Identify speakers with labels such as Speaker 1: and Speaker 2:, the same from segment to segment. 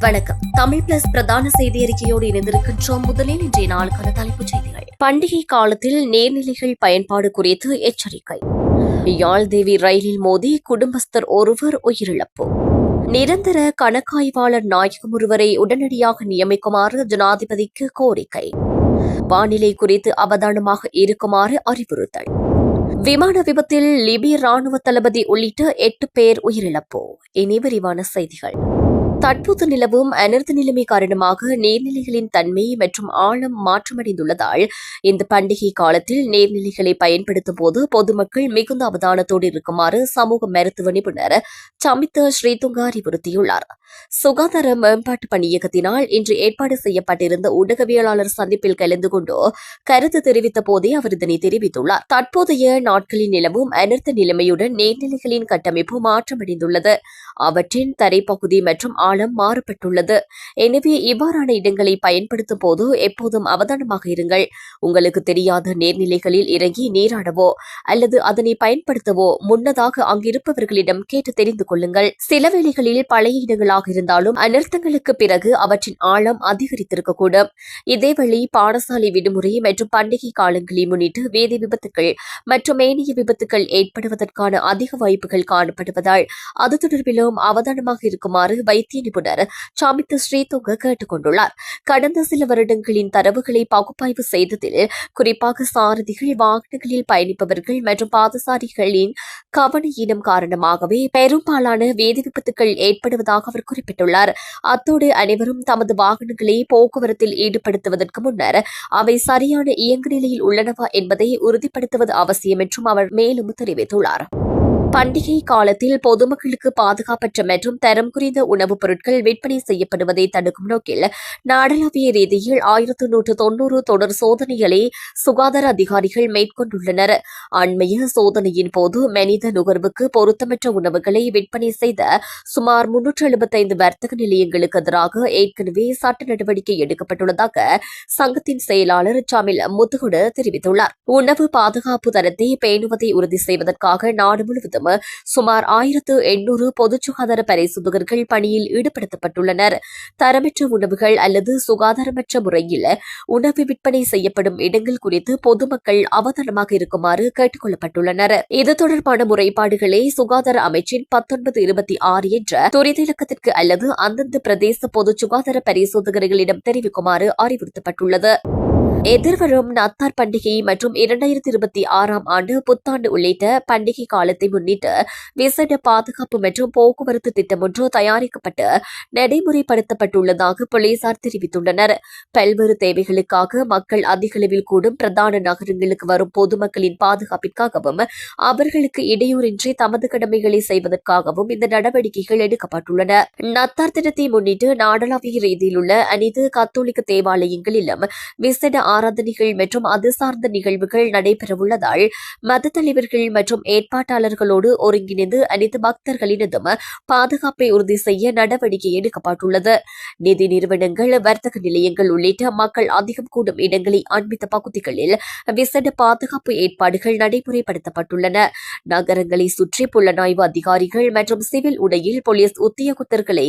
Speaker 1: வணக்கம். தமிழ் பிளஸ் பிரதான செய்தி அறிக்கையோடு இணைந்திருக்கின்றோம். முதலில் இன்றைய நாளுக்கான தலைப்புச் செய்திகள். பண்டிகை காலத்தில் நீர்நிலைகள் பயன்பாடு குறித்து எச்சரிக்கை. யாழ்தேவி ரயிலில் மோதி குடும்பஸ்தர் ஒருவர் உயிரிழப்பு. நிரந்தர கணக்காய்வாளர் நாயகம் ஒருவரை உடனடியாக நியமிக்குமாறு ஜனாதிபதிக்கு கோரிக்கை. வானிலை குறித்து அவதானமாக இருக்குமாறு அறிவுறுத்தல். விமான விபத்தில் லிபிய ராணுவ தளபதி உள்ளிட்ட எட்டு பேர் உயிரிழப்பு. இனி விரிவான செய்திகள். தற்போது நிலவும் அனர்த்த நிலைமை காரணமாக நீர்நிலைகளின் தன்மை மற்றும் ஆழம் மாற்றமடைந்துள்ளதால் இந்த பண்டிகை காலத்தில் நீர்நிலைகளை பயன்படுத்தும் போது பொதுமக்கள் மிகுந்த அவதானத்தோடு இருக்குமாறு சமூக மருத்துவ நிபுணர் சமித்த ஸ்ரீதுங்கா அறிவுறுத்தியுள்ளார். சுகாதார மேம்பாட்டு பணியகத்தினால் இன்று ஏற்பாடு செய்யப்பட்டிருந்த ஊடகவியலாளர் சந்திப்பில் கலந்து கொண்டு கருத்து தெரிவித்த போதே அவர் இதனை தெரிவித்துள்ளார். தற்போதைய நாட்களில் நிலவும் அனர்த்த நிலைமையுடன் நீர்நிலைகளின் கட்டமைப்பு மாற்றமடைந்துள்ளது. அவற்றின் தரைப்பகுதி மற்றும் ஆழம் மாறுபட்டுள்ளது. எனவே இவ்வாறான இடங்களை பயன்படுத்தும் போது எப்போதும் அவதானமாக இருங்கள். உங்களுக்கு தெரியாத நீர்நிலைகளில் இறங்கி நீராடவோ அல்லது அதனை பயன்படுத்தவோ முன்னதாக அங்கிருப்பவர்களிடம் கேட்டு தெரிந்து கொள்ளுங்கள். சில வேளைகளில் பழைய இடங்களாக இருந்தாலும் அனர்த்தங்களுக்கு பிறகு அவற்றின் ஆழம் அதிகரித்திருக்கக்கூடும். இதேவேளை பாடசாலை விடுமுறை மற்றும் பண்டிகை காலங்களை முன்னிட்டு வேதி விபத்துக்கள் மற்றும் மேனிய விபத்துகள் ஏற்படுவதற்கான அதிக வாய்ப்புகள் காணப்படுவதால் அது தொடர்பிலும் அவதானமாக இருக்குமாறு வைத்திய நிபுணர் சாமித்த ஸ்ரீதுங்க கேட்டுக் கொண்டுள்ளார் கடந்த சில வருடங்களின் தரவுகளை பகுப்பாய்வு செய்ததில் குறிப்பாக சாரதிகள் வாகனங்களில் பயணிப்பவர்கள் மற்றும் பாதசாரிகளின் கவன ஈனம் காரணமாகவே பெரும்பாலான வேதி விபத்துகள் ஏற்படுவதாக அவர் குறிப்பிட்டுள்ளார். அத்தோடு அனைவரும் தமது வாகனங்களை போக்குவரத்தில் ஈடுபடுத்துவதற்கு முன்னர் அவை சரியான இயங்கு நிலையில் உள்ளனவா என்பதை உறுதிப்படுத்துவது அவசியம் என்றும் அவர் மேலும் தெரிவித்துள்ளார். பண்டிகை காலத்தில் பொதுமக்களுக்கு பாதுகாப்பற்ற மற்றும் தரம் குறைந்த உணவுப் பொருட்கள் விற்பனை செய்யப்படுவதை தடுக்கும் நோக்கில் நாடளாவிய ரீதியில் ஆயிரத்து நூற்று தொன்னூறு தொடர் சோதனைகளை சுகாதார அதிகாரிகள் மேற்கொண்டுள்ளனர். அண்மைய சோதனையின் போது மனித நுகர்வுக்கு பொருத்தமற்ற உணவுகளை விற்பனை செய்த சுமார் முன்னூற்று எழுபத்தைந்து வர்த்தக நிலையங்களுக்கு எதிராக ஏற்கனவே சட்ட நடவடிக்கை எடுக்கப்பட்டுள்ளதாக சங்கத்தின் செயலாளர் சாமில் முத்துகுடு தெரிவித்துள்ளார். உணவு பாதுகாப்பு தரத்தை பேணுவதை உறுதி செய்வதற்காக நாடு முழுவதும் சுமார் ஆயிரத்து எண்ணூறு பொது சுகாதார பரிசோதகர்கள் பணியில் ஈடுபடுத்தப்பட்டுள்ளனர். தரமற்ற உணவுகள் அல்லது சுகாதாரமற்ற முறையில் உணவு விற்பனை செய்யப்படும் இடங்கள் குறித்து பொதுமக்கள் அவதானமாக இருக்குமாறு கேட்டுக் கொள்ளப்பட்டுள்ளனர் இது தொடர்பான முறைப்பாடுகளை சுகாதார அமைச்சின் பத்தொன்பது இருபத்தி ஆறு என்ற துரித இலக்கத்திற்கு அல்லது அந்தந்த பிரதேச பொது சுகாதார பரிசோதகர்களிடம் தெரிவிக்குமாறு அறிவுறுத்தப்பட்டுள்ளது. எதிர்வரும் நத்தார் பண்டிகை மற்றும் இரண்டாயிரத்தி இருபத்தி ஆறாம் ஆண்டு புத்தாண்டு உள்ளிட்ட பண்டிகை காலத்தை முன்னிட்டு விசேட பாதுகாப்பு மற்றும் போக்குவரத்து திட்டம் ஒன்று தயாரிக்கப்பட்டு நடைமுறைப்படுத்தப்பட்டுள்ளதாக போலீசார் தெரிவித்துள்ளனர். பல்வேறு தேவைகளுக்காக மக்கள் அதிகளவில் கூடும் பிரதான நகரங்களுக்கு வரும் பொதுமக்களின் பாதுகாப்பிற்காகவும் அவர்களுக்கு இடையூறின்றி தமது கடமைகளை செய்வதற்காகவும் இந்த நடவடிக்கைகள் எடுக்கப்பட்டுள்ளன. நத்தார் தினத்தை முன்னிட்டு நாடளாவிய ரீதியில் உள்ள அனைத்து கத்தோலிக்க தேவாலயங்களிலும் விசேட ஆராதனைகள் மற்றும் அது சார்ந்த நிகழ்வுகள் நடைபெறவுள்ளதால் மத தலைவர்கள் மற்றும் ஏற்பாட்டாளர்களோடு ஒருங்கிணைந்து அனைத்து பக்தர்களினதும் பாதுகாப்பை உறுதி செய்ய நடவடிக்கை எடுக்கப்பட்டுள்ளது. நிதி நிறுவனங்கள் வர்த்தக நிலையங்கள் உள்ளிட்ட மக்கள் அதிகம் கூடும் இடங்களை அண்மித்த பகுதிகளில் விசேட பாதுகாப்பு ஏற்பாடுகள் நடைமுறைப்படுத்தப்பட்டுள்ளன. நகரங்களை சுற்றி புலனாய்வு அதிகாரிகள் மற்றும் சிவில் உடையில் போலீஸ் உத்தியோகத்தர்களை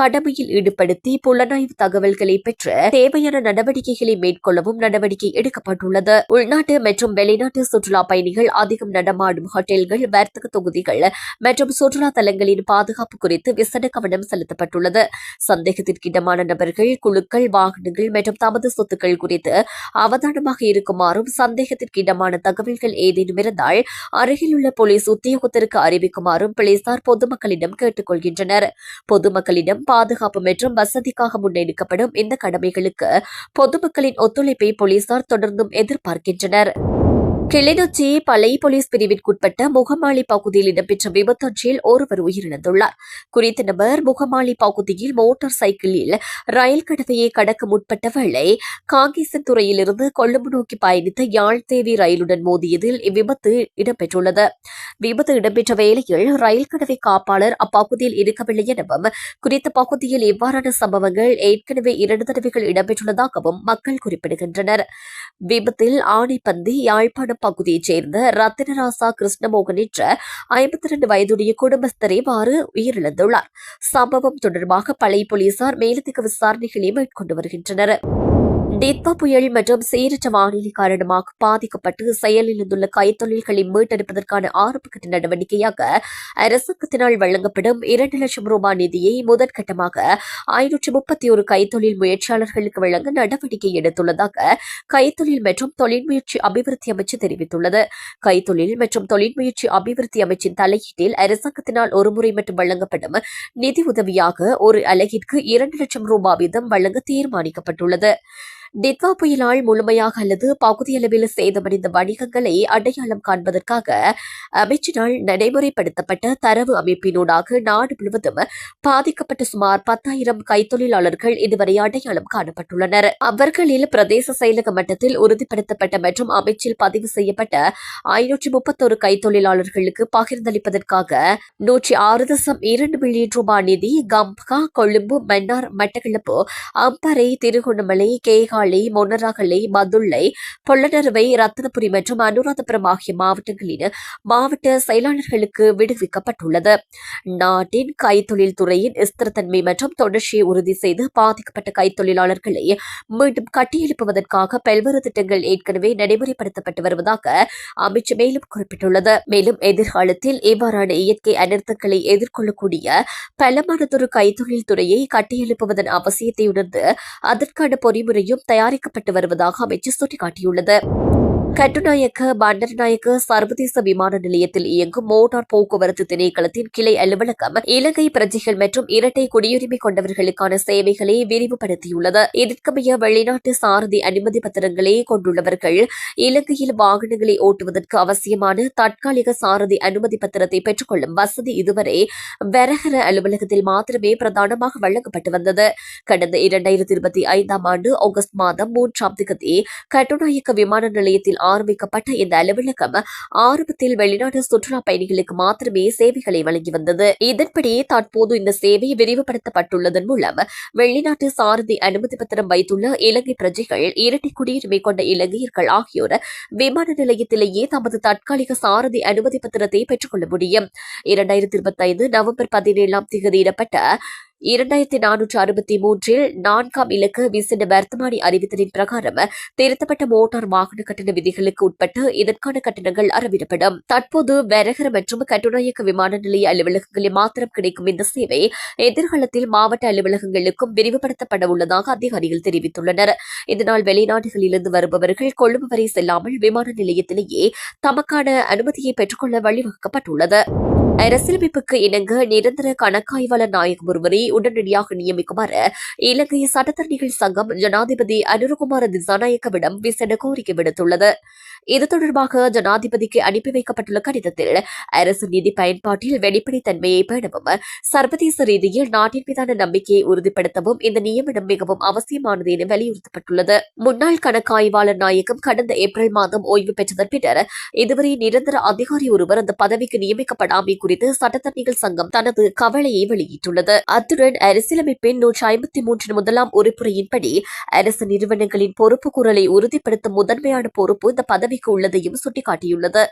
Speaker 1: கடமையில் ஈடுபடுத்தி புலனாய்வு தகவல்களை பெற்று தேவையான நடவடிக்கைகளை மேற்கொள்ளவும் நடவடிக்கை எடுக்கப்பட்டுள்ளது. உள்நாட்டு மற்றும் வெளிநாட்டு சுற்றுலா பயணிகள் அதிகம் நடமாடும் ஹோட்டல்கள் வர்த்தக தொகுதிகள் மற்றும் சுற்றுலா தலங்களின் பாதுகாப்பு குறித்து விசேட கவனம் செலுத்தப்பட்டுள்ளது. சந்தேகத்திற்கிடமான நபர்கள் குழுக்கள் வாகனங்கள் மற்றும் தமது சொத்துக்கள் குறித்து அவதானமாக இருக்குமாறும் சந்தேகத்திற்கிடமான தகவல்கள் ஏதேனும் இருந்தால் அருகிலுள்ள போலீஸ் உத்தியோகத்திற்கு அறிவிக்குமாறும் போலீசார் பொதுமக்களிடம் கேட்டுக் கொள்கின்றனர் பொதுமக்களிடம் பாதுகாப்பு மற்றும் வசதிக்காக முன்னெடுக்கப்படும் இந்த கடமைகளுக்கு பொதுமக்களின் ஒத்துழைப்பை போலீசார் தொடர்ந்தும் எதிர்பார்க்கின்றனர். கிளிநொச்சி பலை போலீஸ் பிரிவிற்குட்பட்ட முகமாளி பகுதியில் இடம்பெற்ற விபத்தொன்றில் ஒருவர் உயிரிழந்துள்ளார். குறித்த நபர் முகமாளி பகுதியில் மோட்டார் சைக்கிளில் ரயில் கடவையை கடக்க முற்பட்ட வேளை காங்கேசன் துறையிலிருந்து கொழும்பு நோக்கி பயணித்த யாழ்தேவி ரயிலுடன் மோதியதில் இவ்விபத்து இடம்பெற்றுள்ளது. விபத்து இடம்பெற்ற வேளையில் ரயில் கடவை காப்பாளர் அப்பகுதியில் இருக்கவில்லை எனவும் குறித்த பகுதியில் இவ்வாறான சம்பவங்கள் ஏற்கனவே இரண்டு தடவைகள் இடம்பெற்றுள்ளதாகவும் மக்கள் குறிப்பிடுகின்றனர். விபத்தில் ஆணைப்பந்தி யாழ்ப்பாணம் பகுதியைச் சேர்ந்த ரத்தினராசா கிருஷ்ணமோகன் என்ற ஐம்பத்தி இரண்டு வயதுடைய குடும்பஸ்தரே இவ்வாறு உயிரிழந்துள்ளார். சம்பவம் தொடர்பாக பழைய போலீசார் மேலதிக விசாரணைகளை மேற்கொண்டு வருகின்றனர். டித்வா புயல் மற்றும் சீரற்ற வானிலை காரணமாக பாதிக்கப்பட்டு செயலிழந்துள்ள கைத்தொழில்களை மீட்டெடுப்பதற்கான ஆரம்பகட்ட நடவடிக்கையாக அரசாங்கத்தினால் வழங்கப்படும் இரண்டு லட்சம் ரூபாய் நிதியை முதற்கட்டமாக ஐநூற்று முப்பத்தி ஒரு கைத்தொழில் முயற்சியாளர்களுக்கு வழங்க நடவடிக்கை எடுத்துள்ளதாக கைத்தொழில் மற்றும் தொழில் முயற்சி அபிவிருத்தி அமைச்சு தெரிவித்துள்ளது. கைத்தொழில் மற்றும் தொழில் முயற்சி அபிவிருத்தி அமைச்சின் தலையீட்டில் அரசாங்கத்தினால் ஒருமுறை மட்டும் வழங்கப்படும் நிதி உதவியாக ஒரு அலகிற்கு இரண்டு லட்சம் ரூபாய் வீதம் வழங்க தீர்மானிக்கப்பட்டுள்ளது. டிட்வா புயலால் முழுமையாக அல்லது பகுதியளவில் சேதமடைந்த வணிகங்களை அடையாளம் காண்பதற்காக அமைச்சினால் நடைமுறைப்படுத்தப்பட்ட தரவு அமைப்பினூடாக நாடு முழுவதும் பாதிக்கப்பட்ட சுமார் பத்தாயிரம் கைத்தொழிலாளர்கள் இதுவரை அடையாளம் காணப்பட்டுள்ளனர். அவர்களில் பிரதேச செயலக மட்டத்தில் உறுதிப்படுத்தப்பட்ட மற்றும் அமைச்சில் பதிவு செய்யப்பட்ட ஐநூற்றி முப்பத்தொரு கைத்தொழிலாளர்களுக்கு பகிர்ந்தளிப்பதற்காக நூற்றி ஆறு தசம் இரண்டு மில்லியன் ரூபாய் நிதி கம்பகா கொழும்பு மன்னார் மட்டக்களப்பு அம்பரை திருகோணமலை கேகாலை மொன்னராகலை மதுள்ளை பொள்ளனருவை ரத்தனபுரி மற்றும் அனுராதபுரம் ஆகிய மாவட்டங்களின் மாவட்ட செயலாளர்களுக்கு விடுவிக்கப்பட்டுள்ளது. நாட்டின் கைத்தொழில் துறையின் ஸ்திரத்தன்மை மற்றும் தொடர்ச்சியை உறுதி செய்து பாதிக்கப்பட்ட கைத்தொழிலாளர்களை மீண்டும் கட்டியெழுப்புவதற்காக பல்வேறு திட்டங்கள் ஏற்கனவே நடைமுறைப்படுத்தப்பட்டு வருவதாக அமைச்சு மேலும் குறிப்பிட்டுள்ளது. மேலும் எதிர்காலத்தில் இவ்வாறான இயற்கை அனர்த்தங்களை எதிர்கொள்ளக்கூடிய பலமானதொரு கைத்தொழில் துறையை கட்டியெழுப்புவதன் அவசியத்தை உணர்ந்து அதற்கான பொறிமுறையும் தயாரிக்கப்பட்டு வருவதாக அமைச்சு சுட்டிக்காட்டியுள்ளது. கட்டுநாயக்க பண்டர்நாயக்க சர்வதேச விமான நிலையத்தில் இயங்கும் மோட்டார் போக்குவரத்து திணைக்களத்தின் கிளை அலுவலகம் இலங்கை பிரஜைகள் மற்றும் இரட்டை குடியுரிமை கொண்டவர்களுக்கான சேவைகளை விரிவுபடுத்தியுள்ளது. இதற்கமைய வெளிநாட்டு சாரதி அனுமதி பத்திரங்களை கொண்டுள்ளவர்கள் இலங்கையில் வாகனங்களை ஓட்டுவதற்கு அவசியமான தற்காலிக சாரதி அனுமதி பத்திரத்தை பெற்றுக்கொள்ளும் வசதி இதுவரை வரகர அலுவலகத்தில் மாத்திரமே பிரதானமாக வழங்கப்பட்டு வந்தது. கடந்த இரண்டாயிரத்தி இருபத்தி ஐந்தாம் ஆண்டு ஆகஸ்ட் மாதம் மூன்றாம் திகதி கட்டுநாயக்க விமான நிலையத்தில் ஆரம்பிக்கப்பட்ட இந்த அலுவலகம் ஆரம்பத்தில் வெளிநாட்டு சுற்றுலா பயணிகளுக்கு மாத்திரமே சேவைகளை வழங்கி வந்தது. இதன்படி தற்போது இந்த சேவை விரிவுபடுத்தப்பட்டுள்ளதன் மூலம் வெளிநாட்டு சாரதி அனுமதி பத்திரம் வைத்துள்ள இலங்கை பிரஜைகள் இரட்டை குடியுரிமை கொண்ட இலங்கையர்கள் ஆகியோர் விமான நிலையத்திலேயே தமது தற்காலிக சாரதி அனுமதி பத்திரத்தை பெற்றுக்கொள்ள முடியும். இரண்டாயிரத்தி இருபத்தி ஐந்து நவம்பர் பதினேழாம் தேதியிடப்பட்ட இரண்டாயிரத்தி நானூற்று அறுபத்தி மூன்றில் நான்காம் இலக்கு விசின வர்த்தமானி அறிவித்தலின் பிரகாரம் திருத்தப்பட்ட மோட்டார் வாகன கட்டண விதிகளுக்கு உட்பட்டு இதற்கான கட்டணங்கள் அறவிடப்படும். தற்போது வரகர மற்றும் கட்டுநாயக்க விமான நிலைய அலுவலகங்களில் மாத்திரம் கிடைக்கும் இந்த சேவை எதிர்காலத்தில் மாவட்ட அலுவலகங்களுக்கும் விரிவுபடுத்தப்பட உள்ளதாக அதிகாரிகள் தெரிவித்துள்ளனர். இதனால் வெளிநாடுகளிலிருந்து வருபவர்கள் கொழும்பு வரை செல்லாமல் விமான நிலையத்திலேயே தமக்கான அனுமதியை பெற்றுக்கொள்ள வழிவகுக்கப்பட்டுள்ளது. அரசியலமைப்புக்கு இணங்க நிரந்தர கணக்காய்வாளர் நாயகம் ஒருவரை உடனடியாக நியமிக்குமாறு இலங்கை சட்டத்தரணிகள் சங்கம் ஜனாதிபதி அனுரகுமார திசாநாயக்கவிடம் விசேட கோரிக்கை விடுத்துள்ளது. இது தொடர்பாக ஜனாதிபதிக்கு அனுப்பி வைக்கப்பட்டுள்ள கடிதத்தில் அரசு நிதி பயன்பாட்டில் வெளிப்படைத்தன்மையை பேணவும் சர்வதேச ரீதியில் நாட்டின் மீதான நம்பிக்கையை உறுதிப்படுத்தவும் இந்த நியமனம் மிகவும் அவசியமானது என வலியுறுத்தப்பட்டுள்ளது. முன்னாள் கணக்காய்வாளர் நாயகம் கடந்த ஏப்ரல் மாதம் ஓய்வு பெற்றதன் பின்னர் இதுவரை நிரந்தர அதிகாரி ஒருவர் அந்த பதவிக்கு நியமிக்கப்படாமை குறித்து சட்டத்தரணிகள் சங்கம் தனது கவலையை வெளியிட்டுள்ளது. அத்துடன் அரசியலமைப்பின் நூற்றி ஐம்பத்தி மூன்றின் முதலாம் உறுப்புரையின்படி அரசு நிறுவனங்களின் பொறுப்பு குரலை உறுதிப்படுத்தும் முதன்மையான பொறுப்பு இந்த பதவி பாதிக்க உள்ளதையும் சுட்டிக்காட்டியுள்ளது.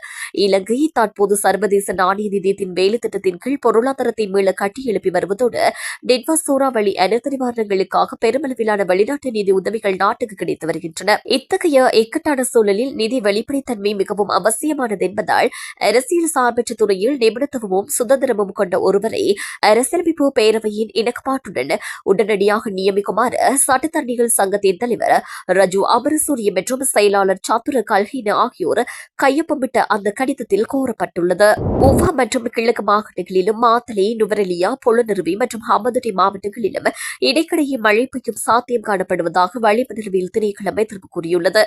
Speaker 1: இலங்கை தற்போது சர்வதேச நாணய நிதியத்தின் வேலை திட்டத்தின் கீழ் பொருளாதாரத்தை மீள கட்டியெழுப்பி வருவதோடு டெட்வா சூறாவளி அனர்த்த நிவாரணங்களுக்காக பெருமளவிலான வெளிநாட்டு நிதி உதவிகள் நாட்டுக்கு கிடைத்து வருகின்றன. இத்தகைய இக்கட்டான சூழலில் நிதி வெளிப்படைத்தன்மை மிகவும் அவசியமானது என்பதால் அரசியல் சார்பற்ற துறையில் நிபுணத்துவமும் சுதந்திரமும் கொண்ட ஒருவரை அரசியலமைப்பு பேரவையின் இணக்கப்பாட்டுடன் உடனடியாக நியமிக்குமாறு சட்டத்தரணிகள் சங்கத்தின் தலைவர் ரஜு அமரசூரிய மற்றும் செயலாளர் சாத்துர கல்ஹின ஆகியோர் கையொப்பமிட்ட அந்த கடிதத்தில் கோரப்பட்டுள்ளது. உவா மற்றும் கிழக்கு மாவட்டங்களிலும் மாத்தளை நுவரெலியா பொலனருவி மற்றும் ஹமதுரை மாவட்டங்களிலும் இடைக்கிடையே மழை பெய்யும் சாத்தியம் காணப்படுவதாக வளிமண்டலவியல் திணைக்களம் எதிர்ப்பு கூறியுள்ளது.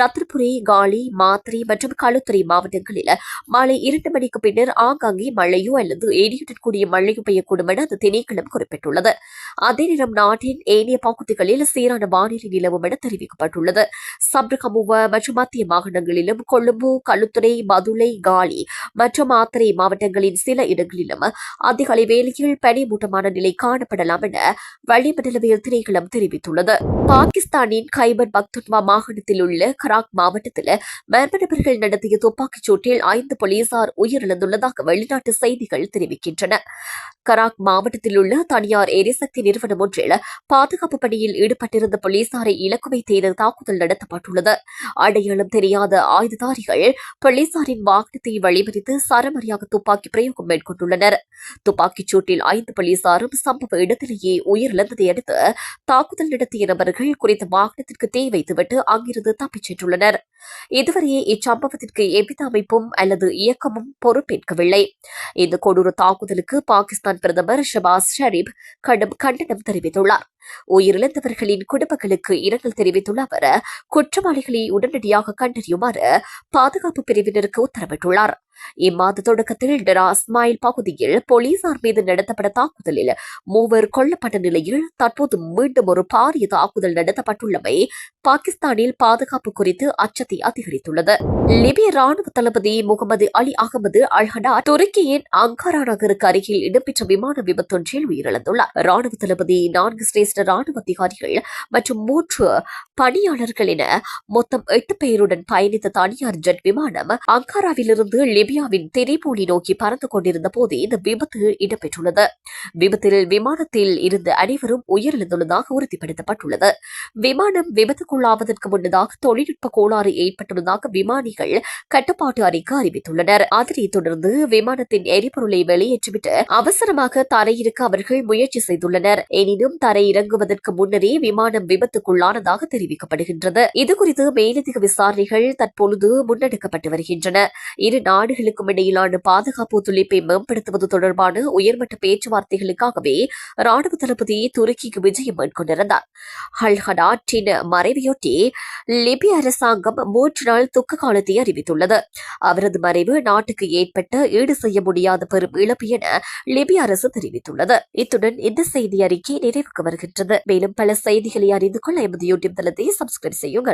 Speaker 1: ரத்னபுரி காலி மாத்திரை மற்றும் களுத்துறை மாவட்டங்களில் மாலை இரண்டு மணிக்கு பின்னர் ஆங்காங்கே மழையோ அல்லது இடியுடன் கூடிய மழையோ பெய்யக்கூடும் என அந்த திணைக்களம் குறிப்பிட்டுள்ளது. அதே நேரம் நாட்டின் ஏனைய பகுதிகளில் சீரான வானிலை நிலவும் என தெரிவிக்கப்பட்டுள்ளது. சப்ரகமுவ மற்றும் மத்திய மாகாணங்களிலும் கொழும்பு களுத்துறை மதுளை காலி மற்றும் ஆத்திரை மாவட்டங்களின் சில இடங்களிலும் அதிகாலை வேலையில் பனிமூட்டமான நிலை காணப்படலாம் என வளிமண்டலவியல் திணைக்களம் தெரிவித்துள்ளது. பாகிஸ்தானின் கைபர் பக்துன்வா மாகாணத்தில் உள்ள கராக் மாவட்டத்தில் மர்ம நபர்கள் நடத்திய துப்பாக்கிச் சூட்டில் ஐந்து போலீசார் உயிரிழந்துள்ளதாக வெளிநாட்டு செய்திகள் தெரிவிக்கின்றன. கராக் மாவட்டத்தில் உள்ள தனியார் எரிசக்தி நிறுவனம் ஒன்றில் பாதுகாப்பு பணியில் ஈடுபட்டிருந்த போலீசாரை இலக்கு வைத்து தாக்குதல் நடத்தப்பட்டுள்ளது. அடையாளம் தெரியாத ஆயுததாரிகள் போலீசாரின் வாகனத்தை வழிமறித்து சரமரியாக துப்பாக்கி பிரயோகம் மேற்கொண்டுள்ளனர். துப்பாக்கிச் சூட்டில் ஐந்து போலீசாரும் சம்பவ இடத்திலேயே உயிரிழந்ததை அடுத்து தாக்குதல் நடத்திய நபர்கள் குறித்த வாகனத்திற்கு தீ வைத்துவிட்டு அங்கிருந்து தப்பிச் சென்றுள்ளனர். இதுவரையே இச்சம்பவத்திற்கு எவ்வித அமைப்பும் அல்லது இயக்கமும் பொறுப்பேற்கவில்லை. இந்த கொடூர தாக்குதலுக்கு பாகிஸ்தான் பிரதமர் ஷபாஸ் ஷரீப் கடும் கண்டனம் தெரிவித்துள்ளார். உயிரிழந்தவர்களின் குடும்பங்களுக்கு இரங்கல் தெரிவித்துள்ள அவர் குற்றவாளிகளை உடனடியாக கண்டறியுமாறு பாதுகாப்பு பிரிவினருக்கு உத்தரவிட்டுள்ளார். இம்மாத தொடக்கத்தில் டெராஸ்மாயில் பகுதியில் போலீசார் மீது நடத்தப்பட்ட தாக்குதலில் மூவர் கொல்லப்பட்ட நிலையில் தற்போது மீண்டும் ஒரு பாரிய தாக்குதல் நடத்தப்பட்டுள்ளமை பாகிஸ்தானில் பாதுகாப்பு குறித்து அச்சத்தை அதிகரித்துள்ளது. லிபிய ராணுவ தளபதி முகமது அலி அகமது அல்ஹடா துருக்கியின் அங்காரா நகருக்கு அருகில் இடம்பெற்ற விமான விபத்தொன்றில் உயிரிழந்துள்ளார். ராணுவ தளபதி நான்கு சிரேஷ்ட ராணுவ அதிகாரிகள் மற்றும் மூன்று பணியாளர்கள் என மொத்தம் எட்டு பேருடன் பயணித்த தனியார் ஜெட் விமானம் அங்காராவிலிருந்து லிபியாவின் திரிபோலி நோக்கி பறந்து கொண்டிருந்த போது இந்த விபத்து இடம்பெற்றுள்ளது. விபத்தில் விமானத்தில் இருந்த அனைவரும் உயிரிழந்துள்ளதாக உறுதிப்படுத்தப்பட்டுள்ளது. விமானம் விபத்துக்குள்ளாவதற்கு முன்னதாக தொழில்நுட்ப கோளாறு ஏற்பட்டுள்ளதாக விமானிகள் கட்டுப்பாட்டு அறைக்கு அறிவித்துள்ளனர். அதனைத் தொடர்ந்து விமானத்தின் எரிபொருளை வெளியேற்றிவிட்டு அவசரமாக தரையிறக்க அவர்கள் முயற்சி செய்துள்ளனர். எனினும் தரையிறங்குவதற்கு முன்னரே விமானம் விபத்துக்குள்ளானதாக தெரிவிக்கப்படுகின்றது. இதுகுறித்து மேலதிக விசாரணைகள் தற்பொழுது முன்னெடுக்கப்பட்டு வருகின்றன. இரு நாடுகளுக்கும் இடையிலான பாதுகாப்பு ஒத்துழைப்பை மேம்படுத்துவது தொடர்பான உயர்மட்ட பேச்சுவார்த்தைகளுக்காகவே ராணுவ தளபதி துருக்கிக்கு விஜயம் மேற்கொண்டிருந்தார். ஹல்ஹடாட்டின் மறைவையொட்டி லிபிய அரசாங்கம் மூன்று நாள் துக்க காலத்தை அறிவித்துள்ளது. அவரது மறைவு நாட்டுக்கு ஏற்பட்ட ஈடு செய்ய முடியாத பெரும் இழப்பு என லிபிய அரசு தெரிவித்துள்ளது. இத்துடன் இந்த செய்தி அறிக்கை நிறைவுக்கு வருகின்றது. மேலும் பல செய்திகளை அறிந்து கொள்ள எமது யூடியூப் தளத்தை சப்ஸ்கிரைப் செய்யுங்கள்.